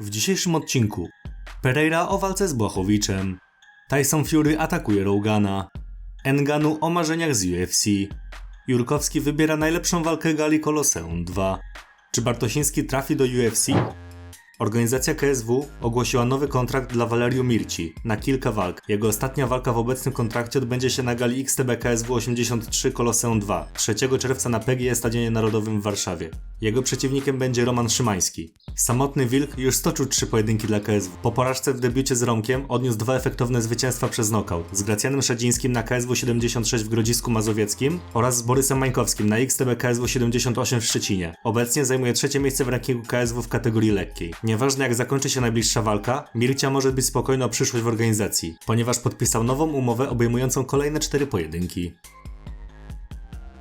W dzisiejszym odcinku Pereira o walce z Błachowiczem, Tyson Fury atakuje Rogana, Enganu o marzeniach z UFC, Jurkowski wybiera najlepszą walkę gali Koloseum 2, czy Bartosiński trafi do UFC? Organizacja KSW ogłosiła nowy kontrakt dla Valerio Mirci na kilka walk. Jego ostatnia walka w obecnym kontrakcie odbędzie się na gali XTB KSW 83 Koloseum 2 3 czerwca na PGE Stadionie Narodowym w Warszawie. Jego przeciwnikiem będzie Roman Szymański. Samotny Wilk już stoczył trzy pojedynki dla KSW. Po porażce w debiucie z Romkiem odniósł dwa efektowne zwycięstwa przez knockout z Gracjanem Szadzińskim na KSW 76 w Grodzisku Mazowieckim oraz z Borysem Mańkowskim na XTB KSW 78 w Szczecinie. Obecnie zajmuje trzecie miejsce w rankingu KSW w kategorii lekkiej. Nieważne jak zakończy się najbliższa walka, Mircia może być spokojny o przyszłość w organizacji, ponieważ podpisał nową umowę obejmującą kolejne cztery pojedynki.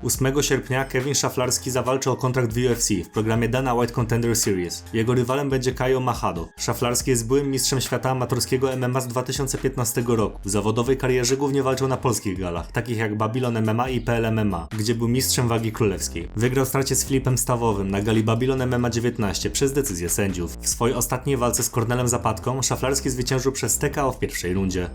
8 sierpnia Kevin Szaflarski zawalczy o kontrakt w UFC w programie Dana White Contender Series. Jego rywalem będzie Kajo Machado. Szaflarski jest byłym mistrzem świata amatorskiego MMA z 2015 roku. W zawodowej karierze głównie walczył na polskich galach, takich jak Babylon MMA i PL MMA, gdzie był mistrzem wagi królewskiej. Wygrał starcie z Filipem Stawowym na gali Babylon MMA 19 przez decyzję sędziów. W swojej ostatniej walce z Kornelem Zapadką Szaflarski zwyciężył przez TKO w pierwszej rundzie.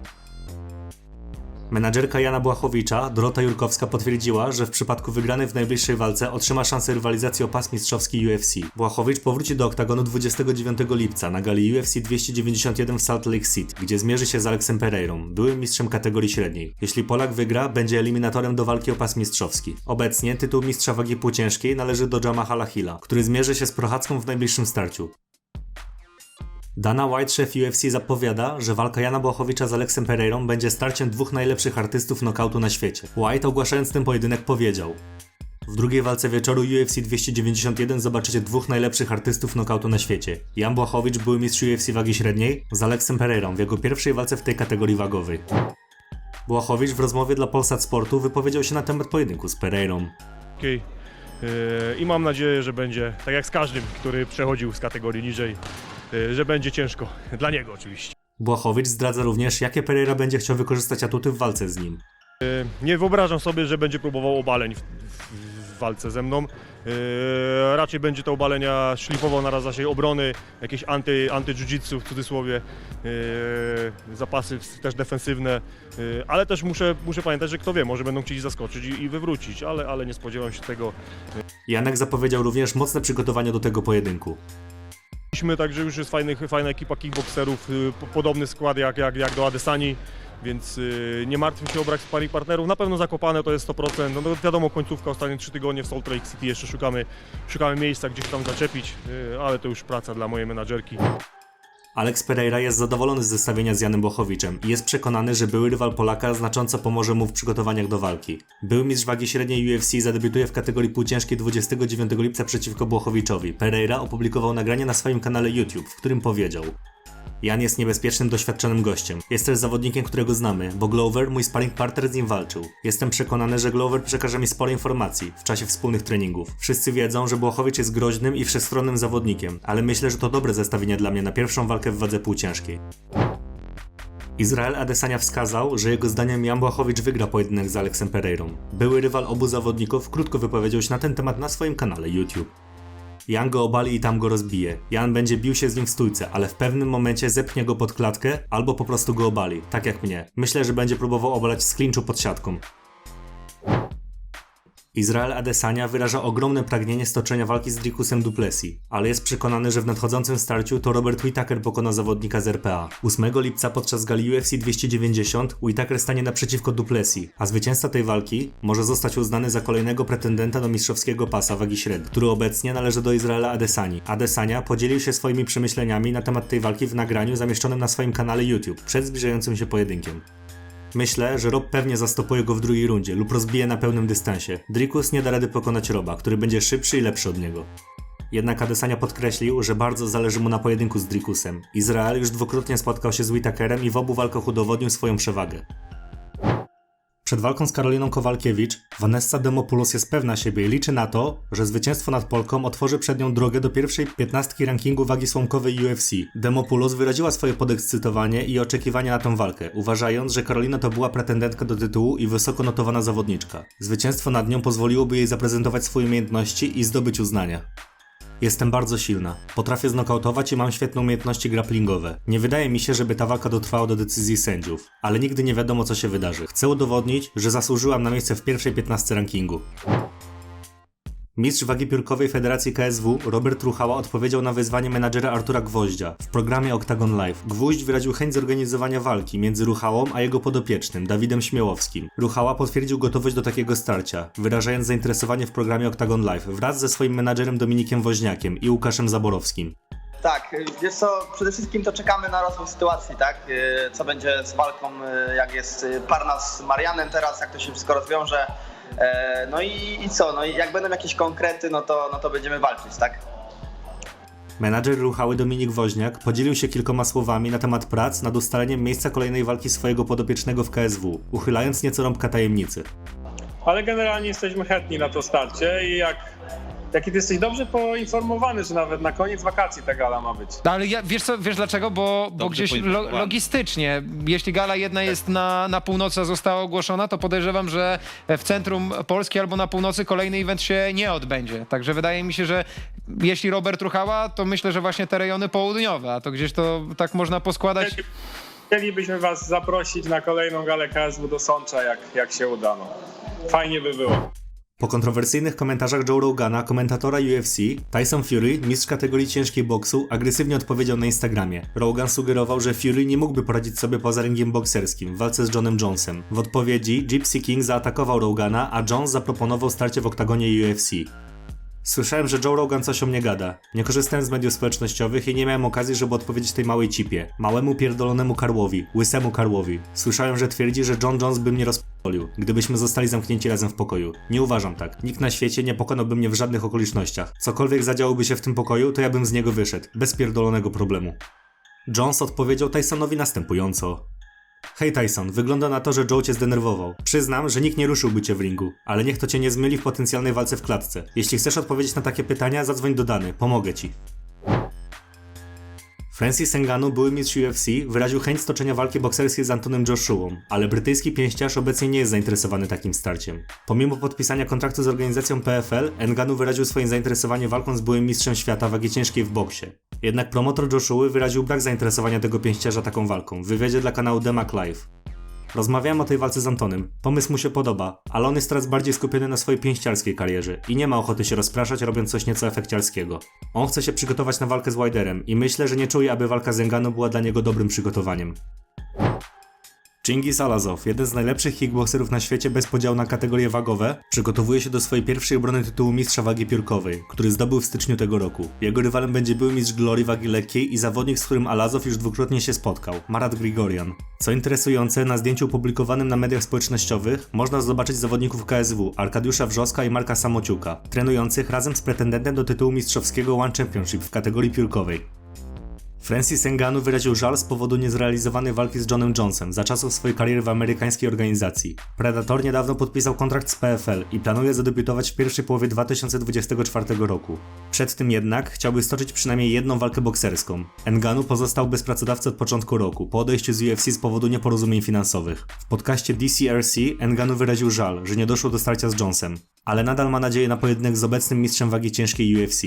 Menadżerka Jana Błachowicza, Dorota Jurkowska potwierdziła, że w przypadku wygranej w najbliższej walce otrzyma szansę rywalizacji o pas mistrzowski UFC. Błachowicz powróci do oktagonu 29 lipca na gali UFC 291 w Salt Lake City, gdzie zmierzy się z Alexem Pereirą, byłym mistrzem kategorii średniej. Jeśli Polak wygra, będzie eliminatorem do walki o pas mistrzowski. Obecnie tytuł mistrza wagi półciężkiej należy do Jamahala Hilla, który zmierzy się z Prochadzką w najbliższym starciu. Dana White, szef UFC, zapowiada, że walka Jana Błachowicza z Alexem Pereirą będzie starciem dwóch najlepszych artystów knockoutu na świecie. White ogłaszając ten pojedynek powiedział w drugiej walce wieczoru UFC 291 zobaczycie dwóch najlepszych artystów knockoutu na świecie. Jan Błachowicz, były mistrz UFC wagi średniej, z Alexem Pereirą w jego pierwszej walce w tej kategorii wagowej. Błachowicz w rozmowie dla Polsat Sportu wypowiedział się na temat pojedynku z Pereirą. Yy, I mam nadzieję, że będzie tak jak z każdym, który przechodził z kategorii niżej, że będzie ciężko. Dla niego oczywiście. Błachowicz zdradza również, jakie Pereira będzie chciał wykorzystać atuty w walce z nim. Yy, Nie wyobrażam sobie, że będzie próbował obaleń w, w, w walce ze mną. Yy, Raczej będzie te obalenia szlifował na razie obrony, jakieś anty, anty jiu-jitsu w cudzysłowie, yy, zapasy też defensywne, yy, ale też muszę, muszę pamiętać, że kto wie, może będą chcieli zaskoczyć i, i wywrócić, ale, ale nie spodziewam się tego. Janek zapowiedział również mocne przygotowania do tego pojedynku. Mieliśmy także już jest fajnych, fajna ekipa kickboxerów, y, po- podobny skład jak, jak, jak do Adesani, więc y, nie martwmy się o brak sparring partnerów. Na pewno zakopane to jest 100%. No, no wiadomo, końcówka, ostatnie 3 tygodnie w Salt Lake City jeszcze szukamy, szukamy miejsca gdzieś tam zaczepić, y, ale to już praca dla mojej menadżerki. Alex Pereira jest zadowolony z zestawienia z Janem Bochowiczem i jest przekonany, że były rywal Polaka znacząco pomoże mu w przygotowaniach do walki. Były mistrz wagi średniej UFC zadebiutuje w kategorii półciężkiej 29 lipca przeciwko Błochowiczowi. Pereira opublikował nagranie na swoim kanale YouTube, w którym powiedział Jan jest niebezpiecznym, doświadczonym gościem. Jest też zawodnikiem, którego znamy, bo Glover, mój sparring partner, z nim walczył. Jestem przekonany, że Glover przekaże mi sporo informacji w czasie wspólnych treningów. Wszyscy wiedzą, że Błochowicz jest groźnym i wszechstronnym zawodnikiem, ale myślę, że to dobre zestawienie dla mnie na pierwszą walkę w wadze półciężkiej. Izrael Adesania wskazał, że jego zdaniem Jan Błachowicz wygra pojedynek z Alexem Pereirą. Były rywal obu zawodników krótko wypowiedział się na ten temat na swoim kanale YouTube. Jan go obali i tam go rozbije. Jan będzie bił się z nim w stójce, ale w pewnym momencie zepchnie go pod klatkę albo po prostu go obali, tak jak mnie. Myślę, że będzie próbował obalać z klinczu pod siatką. Izrael Adesanya wyraża ogromne pragnienie stoczenia walki z Dricusem Duplessis, ale jest przekonany, że w nadchodzącym starciu to Robert Whittaker pokona zawodnika z RPA. 8 lipca podczas gali UFC 290 Whittaker stanie naprzeciwko Duplessis, a zwycięzca tej walki może zostać uznany za kolejnego pretendenta do mistrzowskiego pasa wagi średniej, który obecnie należy do Izraela Adesani. Adesanya podzielił się swoimi przemyśleniami na temat tej walki w nagraniu zamieszczonym na swoim kanale YouTube przed zbliżającym się pojedynkiem. Myślę, że Rob pewnie zastopuje go w drugiej rundzie lub rozbije na pełnym dystansie. Dricus nie da rady pokonać Roba, który będzie szybszy i lepszy od niego. Jednak Adesanya podkreślił, że bardzo zależy mu na pojedynku z Dricusem. Izrael już dwukrotnie spotkał się z Whittakerem i w obu walkach udowodnił swoją przewagę. Przed walką z Karoliną Kowalkiewicz, Vanessa Demopoulos jest pewna siebie i liczy na to, że zwycięstwo nad Polką otworzy przed nią drogę do pierwszej piętnastki rankingu wagi słomkowej UFC. Demopoulos wyraziła swoje podekscytowanie i oczekiwania na tę walkę, uważając, że Karolina to była pretendentka do tytułu i wysoko notowana zawodniczka. Zwycięstwo nad nią pozwoliłoby jej zaprezentować swoje umiejętności i zdobyć uznania. Jestem bardzo silna. Potrafię znokautować i mam świetne umiejętności grapplingowe. Nie wydaje mi się, żeby ta walka dotrwała do decyzji sędziów, ale nigdy nie wiadomo co się wydarzy. Chcę udowodnić, że zasłużyłam na miejsce w pierwszej 15 rankingu. Mistrz wagi piórkowej Federacji KSW Robert Ruchała odpowiedział na wezwanie menadżera Artura Gwoździa w programie Octagon Live. Gwóźdź wyraził chęć zorganizowania walki między Ruchałą a jego podopiecznym, Dawidem Śmiałowskim. Ruchała potwierdził gotowość do takiego starcia, wyrażając zainteresowanie w programie Octagon Live wraz ze swoim menadżerem Dominikiem Woźniakiem i Łukaszem Zaborowskim. Tak, wiesz co, przede wszystkim to czekamy na rozwój sytuacji, tak? Y, Co będzie z walką, y, jak jest y, Parnas z Marianem teraz, jak to się wszystko rozwiąże. E, No i, i co, no i jak będą jakieś konkrety, no to, no to będziemy walczyć, tak? Menadżer Ruchały Dominik Woźniak podzielił się kilkoma słowami na temat prac nad ustaleniem miejsca kolejnej walki swojego podopiecznego w KSW, uchylając nieco rąbka tajemnicy. ale generalnie jesteśmy chętni na to starcie i jak, jaki ty jesteś dobrze poinformowany, że nawet na koniec wakacji ta gala ma być. No, ale ja, wiesz, co, wiesz dlaczego? Bo, bo Dobrze gdzieś lo, poinformowany. logistycznie, jeśli gala jedna jest na, na północy, a została ogłoszona, to podejrzewam, że w centrum Polski albo na północy kolejny event się nie odbędzie. Także wydaje mi się, że jeśli Robert ruchała, to myślę, że właśnie te rejony południowe, a to gdzieś to tak można poskładać. Chcieli- Chcielibyśmy was zaprosić na kolejną galę KSW do Sącza, jak, jak się uda. No. Fajnie by było. Po kontrowersyjnych komentarzach Joe Rogana, komentatora UFC, Tyson Fury, mistrz kategorii ciężkiej boksu, agresywnie odpowiedział na Instagramie. Rogan sugerował, że Fury nie mógłby poradzić sobie poza ringiem bokserskim w walce z Johnem Jonesem. W odpowiedzi Gypsy King zaatakował Rogana, a Jones zaproponował starcie w oktagonie UFC. Słyszałem, że Joe Rogan coś o mnie gada. Nie korzystałem z mediów społecznościowych i nie miałem okazji, żeby odpowiedzieć tej małej cipie. Małemu pierdolonemu karłowi, łysemu karłowi. Słyszałem, że twierdzi, że John Jones by mnie rozpolił, gdybyśmy zostali zamknięci razem w pokoju. Nie uważam tak. Nikt na świecie nie pokonałby mnie w żadnych okolicznościach. Cokolwiek zadziałoby się w tym pokoju, to ja bym z niego wyszedł. Bez pierdolonego problemu. Jones odpowiedział Tysonowi następująco. Hej Tyson, wygląda na to, że Joe cię zdenerwował. Przyznam, że nikt nie ruszyłby cię w ringu, ale niech to cię nie zmyli w potencjalnej walce w klatce. Jeśli chcesz odpowiedzieć na takie pytania, zadzwoń do Dany, pomogę ci. Francis Ngannou, były mistrz UFC, wyraził chęć stoczenia walki bokserskiej z Antonem Joshuą, ale brytyjski pięściarz obecnie nie jest zainteresowany takim starciem. Pomimo podpisania kontraktu z organizacją PFL, Ngannou wyraził swoje zainteresowanie walką z byłym mistrzem świata wagi ciężkiej w boksie. Jednak promotor Joshua wyraził brak zainteresowania tego pięściarza taką walką w wywiadzie dla kanału Demak Live. Rozmawiałem o tej walce z Antonem. Pomysł mu się podoba, ale on jest teraz bardziej skupiony na swojej pięściarskiej karierze i nie ma ochoty się rozpraszać robiąc coś nieco efekciarskiego. On chce się przygotować na walkę z Widerem i myślę, że nie czuje, aby walka z Engano była dla niego dobrym przygotowaniem. Chingis Alazow, jeden z najlepszych kickboxerów na świecie bez podziału na kategorie wagowe, przygotowuje się do swojej pierwszej obrony tytułu mistrza wagi piórkowej, który zdobył w styczniu tego roku. Jego rywalem będzie były mistrz Glory wagi lekkiej i zawodnik, z którym Alazow już dwukrotnie się spotkał, Marat Grigorian. Co interesujące, na zdjęciu opublikowanym na mediach społecznościowych można zobaczyć zawodników KSW, Arkadiusza Wrzoska i Marka Samociuka, trenujących razem z pretendentem do tytułu mistrzowskiego One Championship w kategorii piórkowej. Francis Ngannou wyraził żal z powodu niezrealizowanej walki z Johnem Jonesem za czasów swojej kariery w amerykańskiej organizacji. Predator niedawno podpisał kontrakt z PFL i planuje zadebiutować w pierwszej połowie 2024 roku. Przed tym jednak chciałby stoczyć przynajmniej jedną walkę bokserską. Ngannou pozostał bez pracodawcy od początku roku, po odejściu z UFC z powodu nieporozumień finansowych. W podcaście DCRC Ngannou wyraził żal, że nie doszło do starcia z Jonesem, ale nadal ma nadzieję na pojedynek z obecnym mistrzem wagi ciężkiej UFC.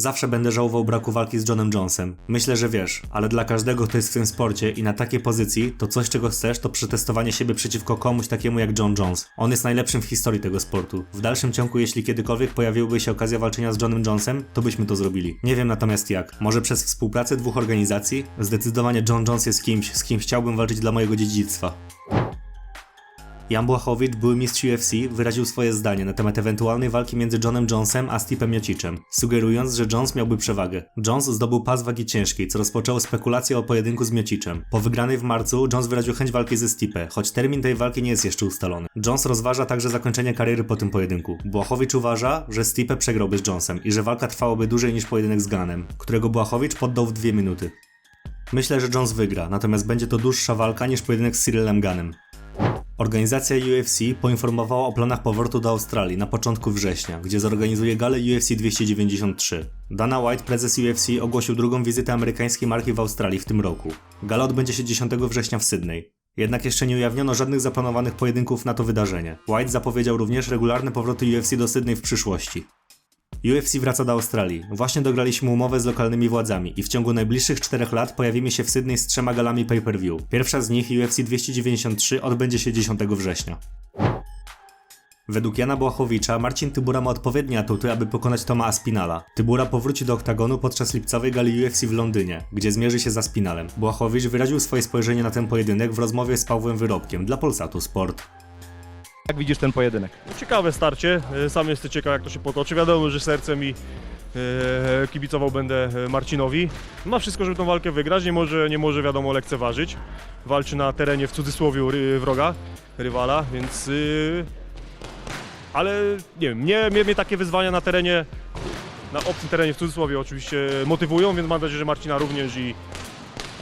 Zawsze będę żałował braku walki z Johnem Jonesem. Myślę, że wiesz, ale dla każdego, kto jest w tym sporcie i na takiej pozycji, to coś, czego chcesz, to przetestowanie siebie przeciwko komuś takiemu jak John Jones. On jest najlepszym w historii tego sportu. W dalszym ciągu, jeśli kiedykolwiek pojawiłaby się okazja walczenia z Johnem Jonesem, to byśmy to zrobili. Nie wiem natomiast jak. Może przez współpracę dwóch organizacji? Zdecydowanie John Jones jest kimś, z kim chciałbym walczyć dla mojego dziedzictwa. Jan Błachowicz, były mistrz UFC, wyraził swoje zdanie na temat ewentualnej walki między Johnem Jonesem a Stipem Miocicem, sugerując, że Jones miałby przewagę. Jones zdobył pas wagi ciężkiej, co rozpoczęło spekulacje o pojedynku z Miocicem. Po wygranej w marcu Jones wyraził chęć walki ze Stipe, choć termin tej walki nie jest jeszcze ustalony. Jones rozważa także zakończenie kariery po tym pojedynku. Błachowicz uważa, że Stipe przegrałby z Jonesem i że walka trwałaby dłużej niż pojedynek z Ganem, którego Błachowicz poddał w dwie minuty. Myślę, że Jones wygra, natomiast będzie to dłuższa walka niż pojedynek z Cyrillem Ganem. Organizacja UFC poinformowała o planach powrotu do Australii na początku września, gdzie zorganizuje galę UFC 293. Dana White, prezes UFC, ogłosił drugą wizytę amerykańskiej marki w Australii w tym roku. Gala odbędzie się 10 września w Sydney. Jednak jeszcze nie ujawniono żadnych zaplanowanych pojedynków na to wydarzenie. White zapowiedział również regularne powroty UFC do Sydney w przyszłości. UFC wraca do Australii. Właśnie dograliśmy umowę z lokalnymi władzami i w ciągu najbliższych 4 lat pojawimy się w Sydney z trzema galami pay-per-view. Pierwsza z nich UFC 293 odbędzie się 10 września. Według Jana Błachowicza Marcin Tybura ma odpowiednie atuty, aby pokonać Toma Aspinala. Tybura powróci do oktagonu podczas lipcowej gali UFC w Londynie, gdzie zmierzy się z Aspinalem. Błachowicz wyraził swoje spojrzenie na ten pojedynek w rozmowie z Pawłem Wyrobkiem dla Polsatu Sport. Jak widzisz ten pojedynek? Ciekawe starcie, e, sam jestem ciekaw jak to się potoczy. Wiadomo, że sercem i e, kibicował będę e, Marcinowi. Ma wszystko, żeby tą walkę wygrać, nie może, nie może wiadomo lekceważyć. Walczy na terenie w cudzysłowie wroga, rywala, więc... y, ale nie wiem, mnie, mnie, mnie takie wyzwania na terenie, na obcym terenie w cudzysłowie oczywiście motywują, więc mam nadzieję, że Marcina również i,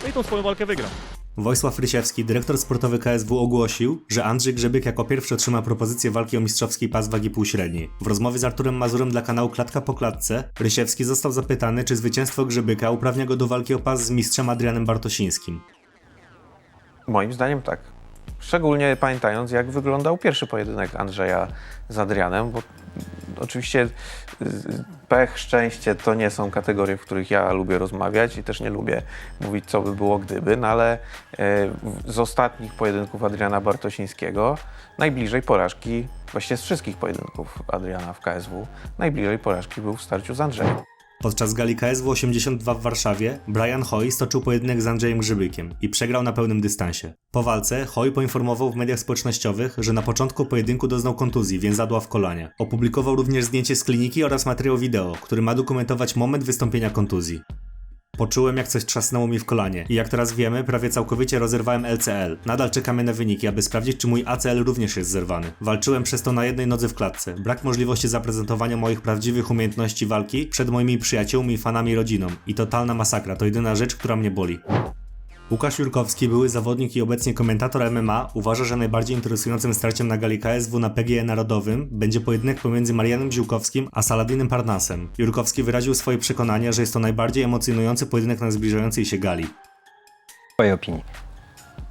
no i tą swoją walkę wygra. Wojsław Rysiewski, dyrektor sportowy KSW ogłosił, że Andrzej Grzebyk jako pierwszy otrzyma propozycję walki o mistrzowski pas wagi półśredniej. W rozmowie z Arturem Mazurem dla kanału Klatka po Klatce, Rysiewski został zapytany, czy zwycięstwo Grzebyka uprawnia go do walki o pas z mistrzem Adrianem Bartosińskim. Moim zdaniem tak. Szczególnie pamiętając, jak wyglądał pierwszy pojedynek Andrzeja z Adrianem, bo oczywiście y, pech, szczęście to nie są kategorie, w których ja lubię rozmawiać i też nie lubię mówić, co by było gdyby, no ale y, z ostatnich pojedynków Adriana Bartosińskiego najbliżej porażki, właściwie z wszystkich pojedynków Adriana w KSW, najbliżej porażki był w starciu z Andrzejem. Podczas gali KSW 82 w Warszawie Brian Hoy stoczył pojedynek z Andrzejem Grzybykiem i przegrał na pełnym dystansie. Po walce Hoy poinformował w mediach społecznościowych, że na początku pojedynku doznał kontuzji więzadła w kolanie. Opublikował również zdjęcie z kliniki oraz materiał wideo, który ma dokumentować moment wystąpienia kontuzji. Poczułem jak coś trzasnęło mi w kolanie i jak teraz wiemy, prawie całkowicie rozerwałem LCL. Nadal czekamy na wyniki, aby sprawdzić, czy mój ACL również jest zerwany. Walczyłem przez to na jednej nodze w klatce. Brak możliwości zaprezentowania moich prawdziwych umiejętności walki przed moimi przyjaciółmi, fanami i rodziną. I totalna masakra, to jedyna rzecz, która mnie boli. Łukasz Jurkowski, były zawodnik i obecnie komentator MMA, uważa, że najbardziej interesującym starciem na gali KSW na PGE Narodowym będzie pojedynek pomiędzy Marianem Ziółkowskim a Saladinem Parnasem. Jurkowski wyraził swoje przekonanie, że jest to najbardziej emocjonujący pojedynek na zbliżającej się gali. Twojej opinii.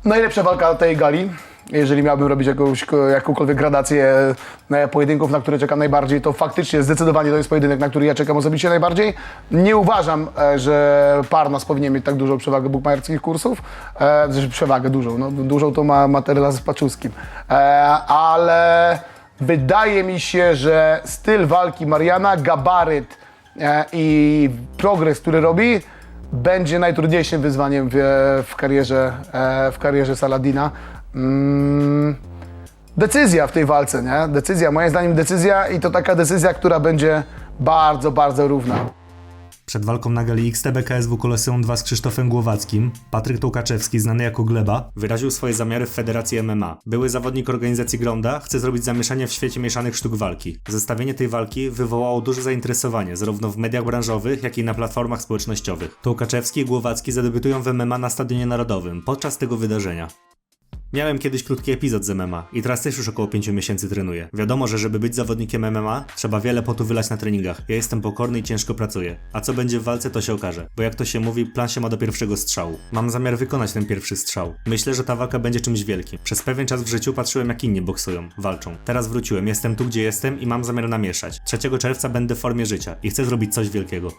Najlepsza walka tej gali. Jeżeli miałbym robić jakąś, jakąkolwiek gradację e, pojedynków, na które czekam najbardziej, to faktycznie zdecydowanie to jest pojedynek, na który ja czekam osobiście najbardziej. Nie uważam, e, że Parnas powinien mieć tak dużą przewagę bukmacherskich kursów. E, znaczy przewagę dużą, no, dużą to ma Materyla z Paczuskim. Ale wydaje mi się, że styl walki Mariana, gabaryt i progres, który robi, będzie najtrudniejszym wyzwaniem w, w, karierze, w karierze Saladina. Mm, decyzja w tej walce, nie? Decyzja, moim zdaniem decyzja i to taka decyzja, która będzie bardzo, bardzo równa. Przed walką na gali XTB KSW Koloseum 2 z Krzysztofem Głowackim, Patryk Tołkaczewski, znany jako Gleba, wyraził swoje zamiary w Federacji MMA. Były zawodnik organizacji Gronda chce zrobić zamieszanie w świecie mieszanych sztuk walki. Zestawienie tej walki wywołało duże zainteresowanie, zarówno w mediach branżowych, jak i na platformach społecznościowych. Tołkaczewski i Głowacki zadebiutują w MMA na Stadionie Narodowym podczas tego wydarzenia. Miałem kiedyś krótki epizod z MMA i teraz też już około 5 miesięcy trenuję. Wiadomo, że żeby być zawodnikiem MMA, trzeba wiele potu wylać na treningach. Ja jestem pokorny i ciężko pracuję. A co będzie w walce, to się okaże. Bo jak to się mówi, plan się ma do pierwszego strzału. Mam zamiar wykonać ten pierwszy strzał. Myślę, że ta walka będzie czymś wielkim. Przez pewien czas w życiu patrzyłem jak inni boksują, walczą. Teraz wróciłem, jestem tu gdzie jestem i mam zamiar namieszać. 3 czerwca będę w formie życia i chcę zrobić coś wielkiego.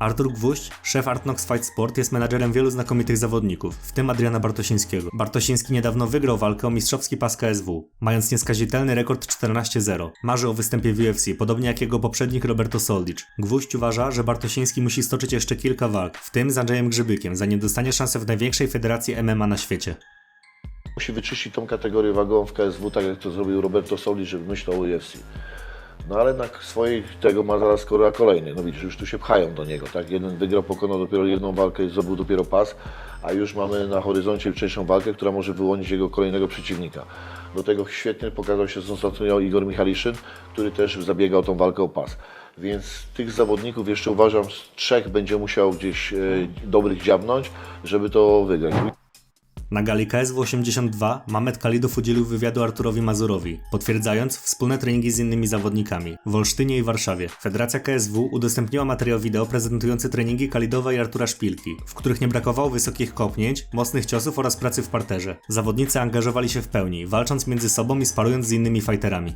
Artur Gwóźdź, szef Artnox Fight Sport, jest menadżerem wielu znakomitych zawodników, w tym Adriana Bartosińskiego. Bartosiński niedawno wygrał walkę o mistrzowski pas KSW, mając nieskazitelny rekord 14-0. Marzy o występie w UFC, podobnie jak jego poprzednik Roberto Soldic. Gwóźdź uważa, że Bartosiński musi stoczyć jeszcze kilka walk, w tym z Andrzejem Grzybykiem, zanim dostanie szansę w największej federacji MMA na świecie. Musi wyczyścić tą kategorię wagową w KSW, tak jak to zrobił Roberto Soli, żeby myślał o UFC. No ale na swojej tego ma zaraz skoro kolejny. No widzisz, już tu się pchają do niego, tak? Jeden wygrał, pokonał dopiero jedną walkę zdobył dopiero pas, a już mamy na horyzoncie jutrzejszą walkę, która może wyłonić jego kolejnego przeciwnika. Do tego świetnie pokazał się ostatnio Igor Michaliszyn, który też zabiegał tą walkę o pas. Więc tych zawodników jeszcze uważam z trzech będzie musiał gdzieś e, dobrych dziabnąć, żeby to wygrać. Na gali KSW 82 Mamet Kalidow udzielił wywiadu Arturowi Mazurowi, potwierdzając wspólne treningi z innymi zawodnikami w Olsztynie i Warszawie. Federacja KSW udostępniła materiał wideo prezentujący treningi Kalidowa i Artura Szpilki, w których nie brakowało wysokich kopnięć, mocnych ciosów oraz pracy w parterze. Zawodnicy angażowali się w pełni, walcząc między sobą i sparując z innymi fighterami.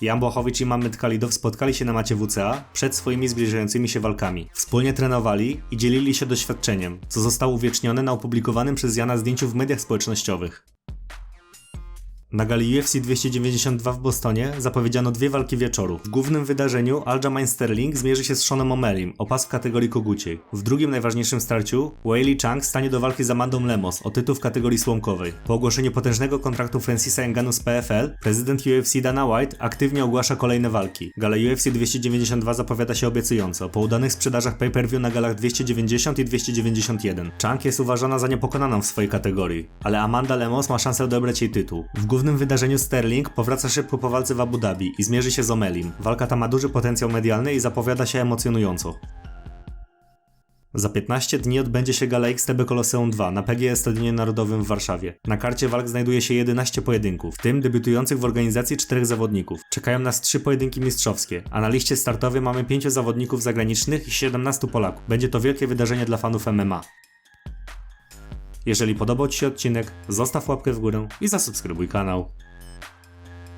Jan Błachowicz i Mamet Kalidow spotkali się na macie WCA przed swoimi zbliżającymi się walkami. Wspólnie trenowali i dzielili się doświadczeniem, co zostało uwiecznione na opublikowanym przez Jana zdjęciu w mediach społecznościowych. Na gali UFC 292 w Bostonie zapowiedziano dwie walki wieczoru. W głównym wydarzeniu Aljamain Sterling zmierzy się z Seanem O'Malley'm o pas w kategorii koguciej. W drugim najważniejszym starciu Weili Chang stanie do walki z Amandą Lemos o tytuł w kategorii słomkowej. Po ogłoszeniu potężnego kontraktu Francisa Nganu z PFL, prezydent UFC Dana White aktywnie ogłasza kolejne walki. Gala UFC 292 zapowiada się obiecująco, po udanych sprzedażach pay-per-view na galach 290 i 291. Chang jest uważana za niepokonaną w swojej kategorii, ale Amanda Lemos ma szansę odebrać jej tytuł. W głównym wydarzeniu Sterling powraca szybko po walce w Abu Dhabi i zmierzy się z Omelim. Walka ta ma duży potencjał medialny i zapowiada się emocjonująco. Za 15 dni odbędzie się gala XTB Koloseum 2 na PGE Stadionie Narodowym w Warszawie. Na karcie walk znajduje się 11 pojedynków, w tym debiutujących w organizacji czterech zawodników. Czekają nas 3 pojedynki mistrzowskie, a na liście startowej mamy 5 zawodników zagranicznych i 17 Polaków. Będzie to wielkie wydarzenie dla fanów MMA. Jeżeli podobał Ci się odcinek, zostaw łapkę w górę i zasubskrybuj kanał.